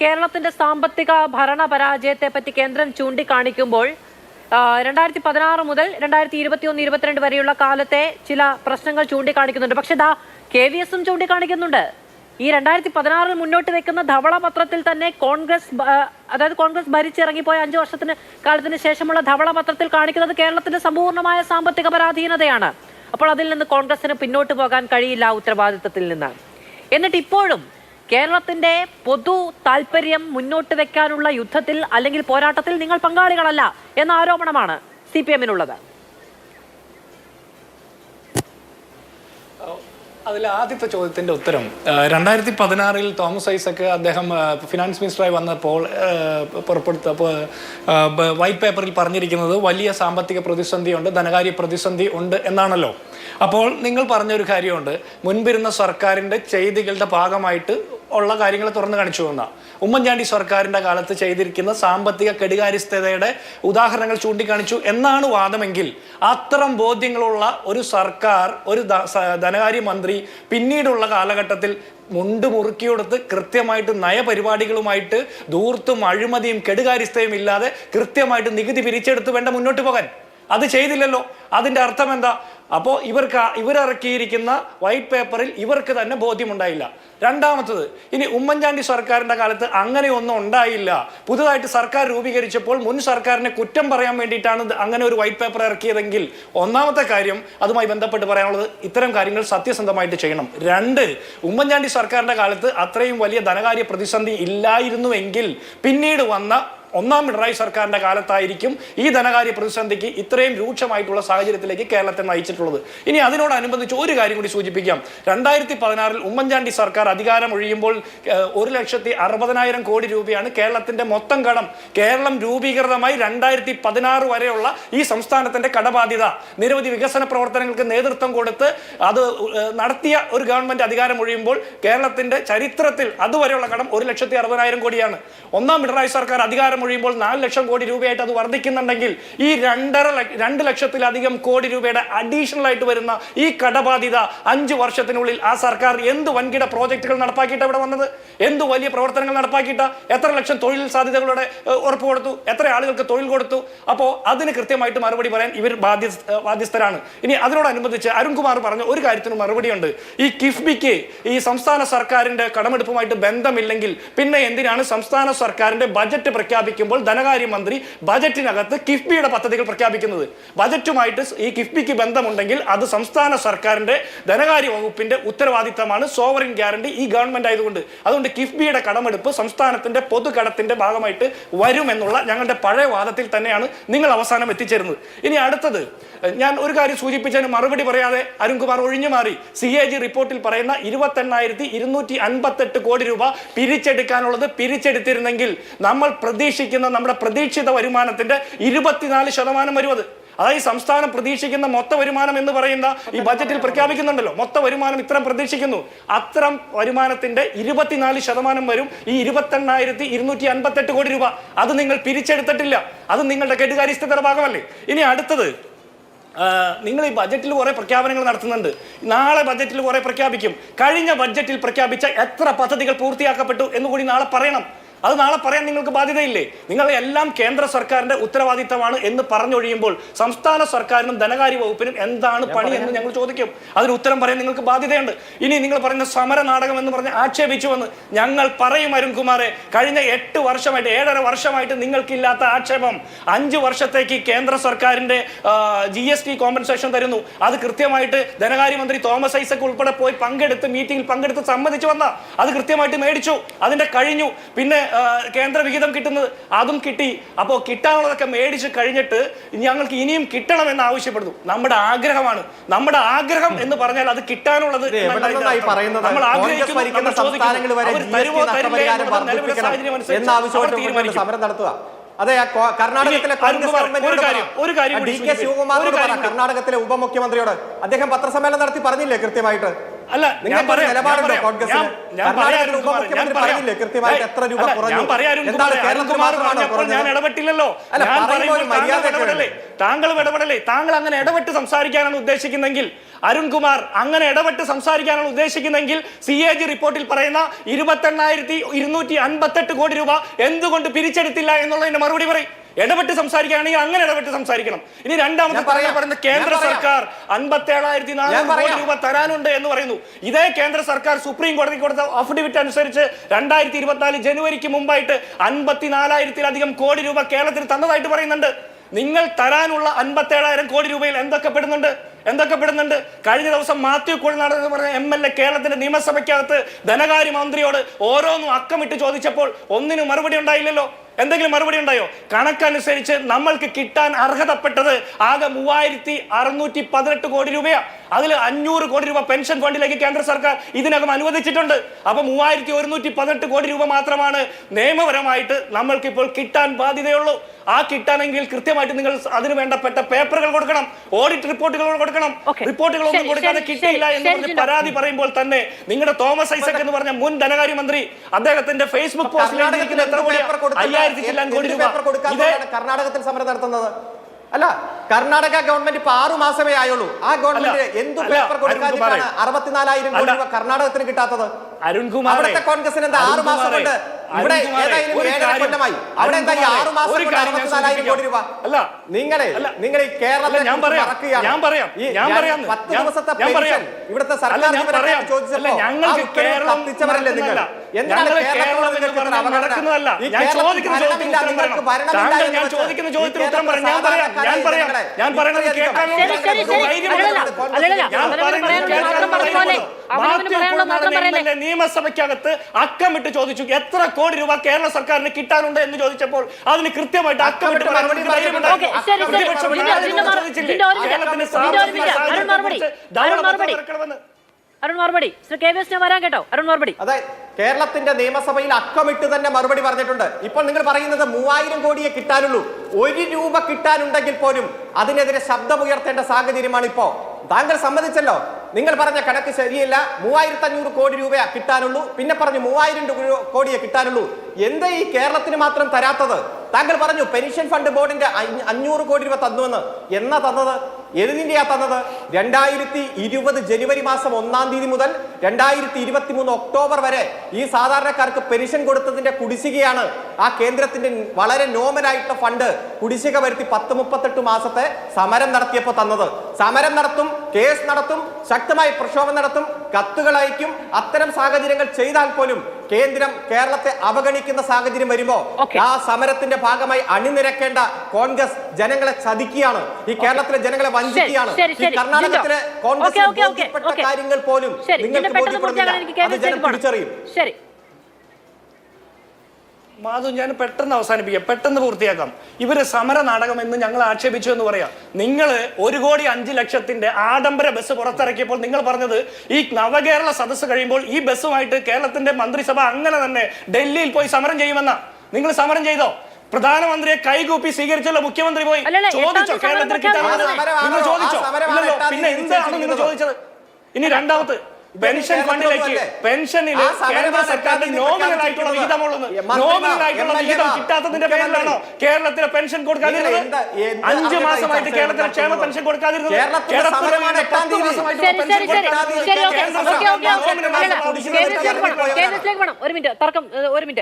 കേരളത്തിന്റെ സാമ്പത്തിക ഭരണ പരാജയത്തെ പറ്റി കേന്ദ്രം ചൂണ്ടിക്കാണിക്കുമ്പോൾ രണ്ടായിരത്തി പതിനാറ് മുതൽ രണ്ടായിരത്തി ഇരുപത്തി ഒന്ന് ഇരുപത്തിരണ്ട് വരെയുള്ള കാലത്തെ ചില പ്രശ്നങ്ങൾ ചൂണ്ടിക്കാണിക്കുന്നുണ്ട്. പക്ഷെ ദാ കെ വി എസും ചൂണ്ടിക്കാണിക്കുന്നുണ്ട്. ഈ രണ്ടായിരത്തി പതിനാറിൽ മുന്നോട്ട് വെക്കുന്ന ധവള പത്രത്തിൽ തന്നെ കോൺഗ്രസ് അതായത് കോൺഗ്രസ് ഭരിച്ചിറങ്ങിപ്പോയ അഞ്ചു വർഷത്തിന് കാലത്തിന് ശേഷമുള്ള ധവള പത്രത്തിൽ കാണിക്കുന്നത് കേരളത്തിന്റെ സമ്പൂർണമായ സാമ്പത്തിക പരാധീനതയാണ്. അപ്പോൾ അതിൽ നിന്ന് കോൺഗ്രസിന് പിന്നോട്ട് പോകാൻ കഴിയില്ല ഉത്തരവാദിത്തത്തിൽ നിന്ന്. എന്നിട്ട് ഇപ്പോഴും കേരളത്തിന്റെ പൊതു താല്പര്യം മുന്നോട്ട് വെക്കാനുള്ള യുദ്ധത്തിൽ അല്ലെങ്കിൽ പോരാട്ടത്തിൽ നിങ്ങൾ പങ്കാളികളല്ല എന്ന ആരോപണമാണ് സി പി എമ്മിനുള്ളത് അതിൽ ആദ്യത്തെ ചോദ്യത്തിന്റെ ഉത്തരം രണ്ടായിരത്തി പതിനാറിൽ തോമസ് ഐസക്ക് അദ്ദേഹം ഫിനാൻസ് മിനിസ്റ്ററായി വന്നപ്പോൾ ബ- വൈറ്റ് പേപ്പറിൽ പറഞ്ഞിരിക്കുന്നത് വലിയ സാമ്പത്തിക പ്രതിസന്ധിയുണ്ട് ധനകാര്യ പ്രതിസന്ധി ഉണ്ട് എന്നാണല്ലോ. അപ്പോൾ നിങ്ങൾ പറഞ്ഞൊരു കാര്യമുണ്ട്. മുൻപിരുന്ന സർക്കാരിന്റെ ചെയ്തികളുടെ ഭാഗമായിട്ട് ഉള്ള കാര്യങ്ങൾ തുറന്നു കാണിച്ചു തന്ന. ഉമ്മൻചാണ്ടി സർക്കാരിന്റെ കാലത്ത് ചെയ്തിരിക്കുന്ന സാമ്പത്തിക കെടുകാര്യസ്ഥതയുടെ ഉദാഹരണങ്ങൾ ചൂണ്ടിക്കാണിച്ചു എന്നാണ് വാദമെങ്കിൽ അത്തരം ബോധ്യങ്ങളുള്ള ഒരു സർക്കാർ ഒരു ധനകാര്യ മന്ത്രി പിന്നീടുള്ള കാലഘട്ടത്തിൽ മുണ്ട് മുറുക്കിയെടുത്ത് കൃത്യമായിട്ട് നയപരിപാടികളുമായിട്ട് ദൂർത്തും അഴിമതിയും കെടുകാര്യസ്ഥയും ഇല്ലാതെ കൃത്യമായിട്ട് നികുതി പിരിച്ചെടുത്ത് വേണ്ട മുന്നോട്ട് പോകാൻ. അത് ചെയ്തില്ലല്ലോ. അതിന്റെ അർത്ഥം എന്താ? അപ്പോൾ ഇവർക്ക് ഇവരിറക്കിയിരിക്കുന്ന വൈറ്റ് പേപ്പറിൽ ഇവർക്ക് തന്നെ ബോധ്യമുണ്ടായില്ല. രണ്ടാമത്തത് ഇനി ഉമ്മൻചാണ്ടി സർക്കാരിന്റെ കാലത്ത് അങ്ങനെയൊന്നും ഉണ്ടായില്ല. പുതുതായിട്ട് സർക്കാർ രൂപീകരിച്ചപ്പോൾ മുൻ സർക്കാരിനെ കുറ്റം പറയാൻ വേണ്ടിയിട്ടാണ് അങ്ങനെ ഒരു വൈറ്റ് പേപ്പർ ഇറക്കിയതെങ്കിൽ ഒന്നാമത്തെ കാര്യം അതുമായി ബന്ധപ്പെട്ട് പറയാനുള്ളത് ഇത്തരം കാര്യങ്ങൾ സത്യസന്ധമായിട്ട് ചെയ്യണം. രണ്ട് ഉമ്മൻചാണ്ടി സർക്കാരിന്റെ കാലത്ത് അത്രയും വലിയ ധനകാര്യ പ്രതിസന്ധി ഇല്ലായിരുന്നുവെങ്കിൽ പിന്നീട് വന്ന ഒന്നാം പിണറായി സർക്കാരിന്റെ കാലത്തായിരിക്കും ഈ ധനകാര്യ പ്രതിസന്ധിക്ക് ഇത്രയും രൂക്ഷമായിട്ടുള്ള സാഹചര്യത്തിലേക്ക് കേരളത്തെ നയിച്ചിട്ടുള്ളത്. ഇനി അതിനോടനുബന്ധിച്ച് ഒരു കാര്യം കൂടി സൂചിപ്പിക്കാം. രണ്ടായിരത്തി പതിനാറിൽ ഉമ്മൻചാണ്ടി സർക്കാർ അധികാരം ഒഴിയുമ്പോൾ ഏഹ്, ഒരു ലക്ഷത്തി അറുപതിനായിരം കോടി രൂപയാണ് കേരളത്തിന്റെ മൊത്തം കടം. കേരളം രൂപീകൃതമായി രണ്ടായിരത്തി പതിനാറ് വരെയുള്ള ഈ സംസ്ഥാനത്തിന്റെ കടബാധ്യത. നിരവധി വികസന പ്രവർത്തനങ്ങൾക്ക് നേതൃത്വം കൊടുത്ത് അത് നടത്തിയ ഒരു ഗവൺമെന്റ് അധികാരം ഒഴിയുമ്പോൾ കേരളത്തിന്റെ ചരിത്രത്തിൽ അതുവരെയുള്ള കടം ഒരു ലക്ഷത്തി അറുപതിനായിരം കോടിയാണ്. ഒന്നാം പിണറായി സർക്കാർ അധികാരം ഒഴിയുമ്പോൾ നാല് ലക്ഷം കോടി രൂപയായിട്ട് അത് വർദ്ധിക്കുന്നുണ്ടെങ്കിൽ ഈ രണ്ടര രണ്ട് ലക്ഷത്തിലധികം കോടി രൂപയുടെ അഡീഷണൽ ആയിട്ട് വരുന്ന ഈ കടബാധ്യത അഞ്ച് വർഷത്തിനുള്ളിൽ ആ സർക്കാർ എന്ത് വൻകിട പ്രോജക്റ്റുകൾ നടപ്പാക്കിയിട്ട് ഇവിടെ വന്നത്? എന്ത് വലിയ പ്രവർത്തനങ്ങൾ നടപ്പാക്കിയിട്ട? എത്ര ലക്ഷം തൊഴിൽ സാധ്യതകളുടെ ഉറപ്പ് കൊടുത്തു? എത്ര ആളുകൾക്ക് തൊഴിൽ കൊടുത്തു? അപ്പോൾ അതിന് കൃത്യമായിട്ട് മറുപടി പറയാൻ ഇവർ ബാധ്യ ബാധ്യസ്ഥരാണ്. ഇനി അതിനോടനുബന്ധിച്ച് അരുൺകുമാർ പറഞ്ഞ ഒരു കാര്യത്തിന് മറുപടിയുണ്ട്. ഈ കിഫ്ബിക്ക് ഈ സംസ്ഥാന സർക്കാരിന്റെ കടമെടുപ്പുമായിട്ട് ബന്ധമില്ലെങ്കിൽ പിന്നെ എന്തിനാണ് സംസ്ഥാന സർക്കാരിന്റെ ബജറ്റ് പ്രഖ്യാപിക്കുമ്പോൾ ധനകാര്യമന്ത്രി ബജറ്റിനകത്ത് കിഫ്ബിയുടെ പദ്ധതികൾ പ്രഖ്യാപിക്കുന്നത്. ബജറ്റുമായിട്ട് ഈ കിഫ്ബിക്ക് ബന്ധമുണ്ടെങ്കിൽ അത് സംസ്ഥാന സർക്കാരിന്റെ ധനകാര്യ വകുപ്പിന്റെ ഉത്തരവാദിത്തമാണ് സോവറിൻ ഗ്യാരണ്ടി ഈ ഗവൺമെന്റ് ആയതുകൊണ്ട്. അതുകൊണ്ട് കിഫ്ബിയുടെ കടമെടുപ്പ് സംസ്ഥാനത്തിന്റെ പൊതുകടത്തിന്റെ ഭാഗമായിട്ട് വരുമെന്നുള്ള ഞങ്ങളുടെ പഴയ വാദത്തിൽ തന്നെയാണ് നിങ്ങൾ അവസാനം എത്തിച്ചേരുന്നത്. ഇനി അടുത്തത് ഞാൻ ഒരു കാര്യം സൂചിപ്പിച്ചതിന് മറുപടി പറയാതെ അരുൺകുമാർ ഒഴിഞ്ഞു മാറി. സി എ ജി റിപ്പോർട്ടിൽ പറയുന്ന ഇരുപത്തെണ്ണായിരത്തി ഇരുന്നൂറ്റി അൻപത്തെട്ട് കോടി രൂപ പിരിച്ചെടുക്കാനുള്ളത് പിരിച്ചെടുത്തിരുന്നെങ്കിൽ നമ്മൾ പ്രതീക്ഷിക്കുന്ന നമ്മുടെ പ്രതീക്ഷിത വരുമാനത്തിന്റെ ഇരുപത്തിനാല് ശതമാനം വരും അത്. അതായത് സംസ്ഥാനം പ്രതീക്ഷിക്കുന്ന മൊത്ത വരുമാനം എന്ന് പറയുന്ന ഈ ബജറ്റിൽ പ്രഖ്യാപിക്കുന്നുണ്ടല്ലോ. മൊത്ത വരുമാനം ഇത്രയും പ്രതീക്ഷിക്കുന്നു. അത്തരം വരുമാനത്തിന്റെ ഇരുപത്തിനാല് ശതമാനം വരും ഈ ഇരുപത്തെണ്ണായിരത്തി ഇരുന്നൂറ്റി അൻപത്തെട്ട് കോടി രൂപ. അത് നിങ്ങൾ പിരിച്ചെടുത്തിട്ടില്ല. അത് നിങ്ങളുടെ കെടുകാര്യസ്ഥതയുടെ ഭാഗമല്ലേ. ഇനി അടുത്തത് നിങ്ങൾ ഈ ബജറ്റിൽ കുറെ പ്രഖ്യാപനങ്ങൾ നടത്തുന്നുണ്ട്. നാളെ ബജറ്റിൽ കുറെ പ്രഖ്യാപിക്കും. കഴിഞ്ഞ ബജറ്റിൽ പ്രഖ്യാപിച്ച എത്ര പദ്ധതികൾ പൂർത്തിയാക്കപ്പെട്ടു എന്ന് കൂടി നാളെ പറയണം. അത് നാളെ പറയാൻ നിങ്ങൾക്ക് ബാധ്യതയില്ലേ? നിങ്ങൾ എല്ലാം കേന്ദ്ര സർക്കാരിന്റെ ഉത്തരവാദിത്തമാണ് എന്ന് പറഞ്ഞൊഴിയുമ്പോൾ സംസ്ഥാന സർക്കാരിനും ധനകാര്യ വകുപ്പിനും എന്താണ് പണി എന്ന് ഞങ്ങൾ ചോദിക്കും. അതിന് ഉത്തരം പറയാൻ നിങ്ങൾക്ക് ബാധ്യതയുണ്ട്. ഇനി നിങ്ങൾ പറയുന്ന സമര നാടകം എന്ന് പറഞ്ഞ് ആക്ഷേപിച്ചുവെന്ന് ഞങ്ങൾ പറയും അരുൺകുമാറെ. കഴിഞ്ഞ എട്ട് വർഷമായിട്ട് ഏഴര വർഷമായിട്ട് നിങ്ങൾക്കില്ലാത്ത ആക്ഷേപം. അഞ്ച് വർഷത്തേക്ക് കേന്ദ്ര സർക്കാരിന്റെ ജി എസ് ടി കോമ്പൻസേഷൻ തരുന്നു. അത് കൃത്യമായിട്ട് ധനകാര്യമന്ത്രി തോമസ് ഐസക് ഉൾപ്പെടെ പോയി പങ്കെടുത്ത് മീറ്റിംഗിൽ പങ്കെടുത്ത് സമ്മതിച്ചു വന്ന. അത് കൃത്യമായിട്ട് മേടിച്ചു. അതിന്റെ കഴിഞ്ഞു. പിന്നെ കേന്ദ്ര വിഹിതം കിട്ടുന്നത് അതും കിട്ടി. അപ്പോൾ കിട്ടാനുള്ളതൊക്കെ മേടിച്ച് കഴിഞ്ഞിട്ട് ഞങ്ങൾക്ക് ഇനിയും കിട്ടണമെന്ന് ആവശ്യപ്പെടുന്നു. നമ്മുടെ ആഗ്രഹമാണ്. നമ്മുടെ ആഗ്രഹം എന്ന് പറഞ്ഞാൽ അത് കിട്ടാനുള്ളത് നമ്മൾ ആഗ്രഹിക്കുന്നു. സംസ്ഥാനങ്ങൾ വരെ തീരുമാനിക്കും. സമരം നടത്തുക. അതെ കർണാടകത്തിലെ കോൺഗ്രസ് ഡി കെ. ശിവകുമാറിനോട്. കർണാടകത്തിലെ ഉപമുഖ്യമന്ത്രിയോട്. അദ്ദേഹം പത്രസമ്മേളനം നടത്തി പറഞ്ഞില്ലേ കൃത്യമായിട്ട്? അല്ല, ഞാൻ പറയാം, ഞാൻ ഇടപെട്ടില്ലല്ലോ. ഞാൻ പറയുമ്പോൾ പറയുമ്പോൾ താങ്കൾ അങ്ങനെ ഇടപെട്ട് സംസാരിക്കാനാണ് ഉദ്ദേശിക്കുന്നെങ്കിൽ അരുൺകുമാർ അങ്ങനെ ഇടപെട്ട് സംസാരിക്കാനാണ് ഉദ്ദേശിക്കുന്നെങ്കിൽ സി എ ജി റിപ്പോർട്ടിൽ പറയുന്ന ഇരുപത്തെണ്ണായിരത്തി ഇരുന്നൂറ്റി അൻപത്തെട്ട് കോടി രൂപ എന്തുകൊണ്ട് പിരിച്ചെടുത്തില്ല എന്നുള്ളതിന്റെ മറുപടി പറയും. ഇടപെട്ട് സംസാരിക്കുകയാണെങ്കിൽ അങ്ങനെ ഇടപെട്ട് സംസാരിക്കണം. ഇനി രണ്ടാമത്തെ പറയാൻ പറയുന്ന കേന്ദ്ര. സർക്കാർ അൻപത്തേഴായിരത്തി നാനൂറ് ഞാൻ കോടി രൂപ തരാനുണ്ട് എന്ന് പറയുന്നു. ഇതേ കേന്ദ്ര സർക്കാർ സുപ്രീം കോടതി കൊടുത്ത അഫിഡവിറ്റ് അനുസരിച്ച് രണ്ടായിരത്തി ഇരുപത്തിനാല് ജനുവരിക്ക് മുമ്പായിട്ട് അൻപത്തിനാലായിരത്തിലധികം കോടി രൂപ കേരളത്തിൽ തന്നതായിട്ട് പറയുന്നുണ്ട്. നിങ്ങൾ തരാനുള്ള അൻപത്തേഴായിരം കോടി രൂപയിൽ എന്തൊക്കെ പെടുന്നുണ്ട്? എന്തൊക്കെ പെടുന്നുണ്ട്? കഴിഞ്ഞ ദിവസം മാത്യു കുഴനാട് എന്ന് പറഞ്ഞ എം എൽ എ കേരളത്തിന്റെ നിയമസഭയ്ക്കകത്ത് ധനകാര്യ മന്ത്രിയോട് ഓരോന്നും അക്കമിട്ട് ചോദിച്ചപ്പോൾ ഒന്നിനും മറുപടി ഉണ്ടായില്ലല്ലോ. എന്തെങ്കിലും മറുപടി ഉണ്ടായോ? കണക്കനുസരിച്ച് നമ്മൾക്ക് കിട്ടാൻ അർഹതപ്പെട്ടത് ആകെ മൂവായിരത്തി അറുന്നൂറ്റി പതിനെട്ട് കോടി രൂപയാ. അതിൽ അഞ്ഞൂറ് കോടി രൂപ പെൻഷൻ ഫണ്ടിലേക്ക് കേന്ദ്ര സർക്കാർ ഇതിനകം അനുവദിച്ചിട്ടുണ്ട്. അപ്പൊ മൂവായിരത്തി ഒരുന്നൂറ്റി പതിനെട്ട് കോടി രൂപ മാത്രമാണ് നിയമപരമായിട്ട് നമ്മൾക്ക് ഇപ്പോൾ കിട്ടാൻ ബാധ്യതയുള്ളൂ. ആ കിട്ടാനെങ്കിൽ കൃത്യമായിട്ട് നിങ്ങൾ അതിന് വേണ്ടപ്പെട്ട പേപ്പറുകൾ കൊടുക്കണം ഓഡിറ്റ് റിപ്പോർട്ടുകൾ കൊടുക്കണം. റിപ്പോർട്ടുകൾ റിപ്പോർട്ടുകളൊന്നും കൊടുക്കാതെ കിട്ടിയില്ല എന്ന് പറഞ്ഞ് പരാതി പറയുമ്പോൾ തന്നെ നിങ്ങളുടെ തോമസ് ഐസക് എന്ന് പറഞ്ഞ മുൻ ധനകാര്യമന്ത്രി അദ്ദേഹത്തിന്റെ ഫേസ്ബുക്ക് പോസ്റ്റിൽ എത്ര ചില്ലാൻ കോടി രൂപ. കർണാടകത്തിൽ സമരം നടത്തുന്നത്. അല്ല കർണാടക ഗവൺമെന്റ് ഇപ്പൊ ആറു മാസമേ ആയുള്ളൂ. ആ ഗവൺമെന്റ് എന്തു പേപ്പർ കൊടുക്കാതിട്ടാണ് അരുൺകുമാറേ. അറുപത്തിനാലായിരം കോടി രൂപ കർണാടകത്തിന് കിട്ടാത്തത്? അരുൺകുമാർ അവിടുത്തെ കോൺഗ്രസിന് എന്താ ആറു മാസം കൊണ്ട് ഇവിടെ അരുൺകുമാറേ, ഏതായാലും ഒരു ഏഴര കൊല്ലമായി. അവിടെ ആറു മാസം അറുപത്തിനാലായിരം കോടി രൂപ. അല്ല നിങ്ങളെ നിങ്ങൾ ഈ കേരളത്തിൽ ഞാൻ പറയാം, ഞാൻ പറയാം, ഞാൻ പറയാം, പത്ത് ദിവസത്തെ പറയാം. പെൻഷൻ ഇവിടുത്തെ സർക്കാർ ചോദിച്ചല്ലോ ഞങ്ങൾക്ക് കേരളം കത്തിച്ചവരല്ലേ നിങ്ങൾ. എന്താണ്? നടക്കുന്നതല്ല. ഞാൻ ചോദിക്കുന്ന ചോദ്യത്തിന് ഉത്തരം എന്ന് ഞാൻ വെച്ച് ചോദിക്കുന്ന ചോദ്യത്തിന് ഉത്തരം പറയണം. ഞാൻ പറയാം, ഞാൻ പറയാം. ഞാൻ പറയുന്നത് പറയുന്നത് നിയമസഭയ്ക്കകത്ത് അക്കമിട്ട് ചോദിച്ചു എത്ര കോടി രൂപ കേരള സർക്കാരിന് കിട്ടാനുണ്ട് എന്ന് ചോദിച്ചപ്പോൾ അതിന് കൃത്യമായിട്ട് അക്കമിട്ട് അരുൺ മറുപടി. ശ്രീ കെ വി എസ് ഞാൻ വരാൻ കേട്ടോ. അരുൺ മറുപടി. അതെ കേരളത്തിന്റെ നിയമസഭയിൽ അക്കമിട്ട് തന്നെ മറുപടി പറഞ്ഞിട്ടുണ്ട്. ഇപ്പോൾ നിങ്ങൾ പറയുന്നത് മൂവായിരം കോടിയെ കിട്ടാനുള്ളൂ. ഒരു രൂപ കിട്ടാനുണ്ടെങ്കിൽ പോലും അതിനെതിരെ ശബ്ദമുയർത്തേണ്ട സാഹചര്യമാണ് ഇപ്പോ താങ്കൾ സമ്മതിച്ചല്ലോ. നിങ്ങൾ പറഞ്ഞ കണക്ക് ശരിയല്ല. മൂവായിരത്തി അഞ്ഞൂറ് കോടി രൂപയാ കിട്ടാനുള്ളൂ. പിന്നെ പറഞ്ഞു മൂവായിരം കോടിയെ കിട്ടാനുള്ളൂ. എന്താ ഈ കേരളത്തിന് മാത്രം തരാത്തത്? താങ്കൾ പറഞ്ഞു പെൻഷൻ ഫണ്ട് ബോർഡിന്റെ അഞ്ഞ- അഞ്ഞൂറ് കോടി രൂപ തന്നുവെന്ന്. എന്നാ തന്നത്? ഏതിന്റെയാ തന്നത്? രണ്ടായിരത്തി ഇരുപത് ജനുവരി മാസം ഒന്നാം തീയതി മുതൽ രണ്ടായിരത്തി ഇരുപത്തി മൂന്ന് ഒക്ടോബർ വരെ ഈ സാധാരണക്കാർക്ക് പെൻഷൻ കൊടുത്തതിന്റെ കുടിശ്ശികയാണ് ആ കേന്ദ്രത്തിന്റെ വളരെ നോമലായിട്ടുള്ള ഫണ്ട് കുടിശ്ശിക വരുത്തി പത്ത് മുപ്പത്തെട്ട് മാസത്തെ സമരം നടത്തിയപ്പോൾ തന്നത്. സമരം നടത്തും കേസ് നടത്തും ശക്തമായി പ്രക്ഷോഭം നടത്തും കത്തുകൾ അയക്കും അത്തരം സാഹചര്യങ്ങൾ ചെയ്താൽ പോലും കേന്ദ്രം കേരളത്തെ അവഗണിക്കുന്ന സാഹചര്യം വരുമ്പോ ആ സമരത്തിന്റെ ഭാഗമായി അണിനിരക്കേണ്ട കോൺഗ്രസ് ജനങ്ങളെ ചതിക്കുകയാണ്. ഈ കേരളത്തിലെ ജനങ്ങളെ വഞ്ചിക്കുകയാണ്. ഈ. കർണാടകത്തിലെ കോൺഗ്രസ്. കാര്യങ്ങൾ പോലും ശരി പെട്ടെന്ന് പൂർത്തിയാക്കാൻ എനിക്ക് പോകണം ശരി. മാധു ഞാൻ പെട്ടെന്ന് അവസാനിപ്പിക്കാം. പെട്ടെന്ന് പൂർത്തിയാക്കാം. ഇവർ സമര നാടകം എന്ന് ഞങ്ങൾ ആക്ഷേപിച്ചു എന്ന് പറയാം. നിങ്ങൾ ഒരു കോടി അഞ്ച് ലക്ഷത്തിന്റെ ആഡംബര ബസ് പുറത്തിറക്കിയപ്പോൾ നിങ്ങൾ പറഞ്ഞത് ഈ നവകേരള സദസ്സ് കഴിയുമ്പോൾ ഈ ബസ്സുമായിട്ട് കേരളത്തിന്റെ മന്ത്രിസഭ അങ്ങനെ തന്നെ ഡൽഹിയിൽ പോയി സമരം ചെയ്യുമെന്നാ. നിങ്ങൾ സമരം ചെയ്തോ? പ്രധാനമന്ത്രിയെ കൈകൂപ്പി സ്വീകരിച്ചല്ലോ മുഖ്യമന്ത്രി പോയി. ചോദിച്ചോ? കേരളത്തിൽ. നിങ്ങൾ ചോദിച്ചോ? പിന്നെ എന്താണ് നിങ്ങൾ ചോദിച്ചത്? ഇനി രണ്ടാമത് പെൻഷൻ ഫണ്ടിലേക്ക് പെൻഷനിൽ കേന്ദ്ര സർക്കാരിന്റെ നോമിനൽ ആയിട്ടുള്ള. വിഹിതമുള്ളത് നോമിനൽ ആയിട്ടുള്ള വിഹിതം കിട്ടാത്തതിന്റെ. പേരിലാണോ? കേരളത്തിലെ പെൻഷൻ കൊടുക്കാതിരുന്നത് അഞ്ചു മാസമായിട്ട് കേരളത്തിലെ ക്ഷേമ പെൻഷൻ കൊടുക്കാതിരുന്നത് കേരളത്തിലെ ഒരു മിനിറ്റ്. തർക്കം ഒരു മിനിറ്റ്.